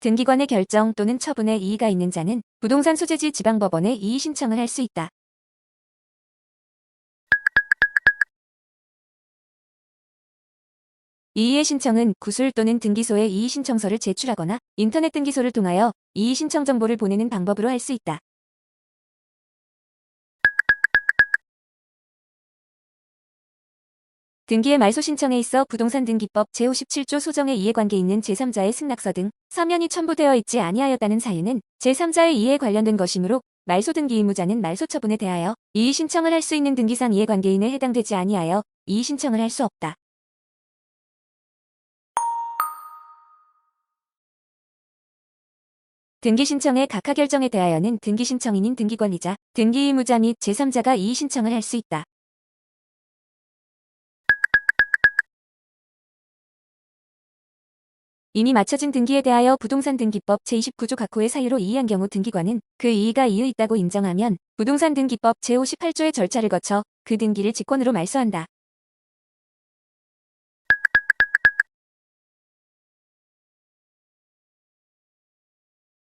등기관의 결정 또는 처분에 이의가 있는 자는 부동산 소재지 지방법원에 이의 신청을 할 수 있다. 이의의 신청은 구술 또는 등기소에 이의 신청서를 제출하거나 인터넷 등기소를 통하여 이의 신청 정보를 보내는 방법으로 할 수 있다. 등기의 말소 신청에 있어 부동산 등기법 제57조 소정의 이해관계 있는 제3자의 승낙서 등 서면이 첨부되어 있지 아니하였다는 사유는 제3자의 이해에 관련된 것이므로 말소 등기 의무자는 말소 처분에 대하여 이의 신청을 할 수 있는 등기상 이해관계인에 해당되지 아니하여 이의 신청을 할 수 없다. 등기 신청의 각하 결정에 대하여는 등기 신청인인 등기관리자, 등기 의무자 및 제3자가 이의 신청을 할 수 있다. 이미 마쳐진 등기에 대하여 부동산 등기법 제29조 각호의 사유로 이의한 경우 등기관은 그 이의가 이유 있다고 인정하면 부동산 등기법 제58조의 절차를 거쳐 그 등기를 직권으로 말소한다.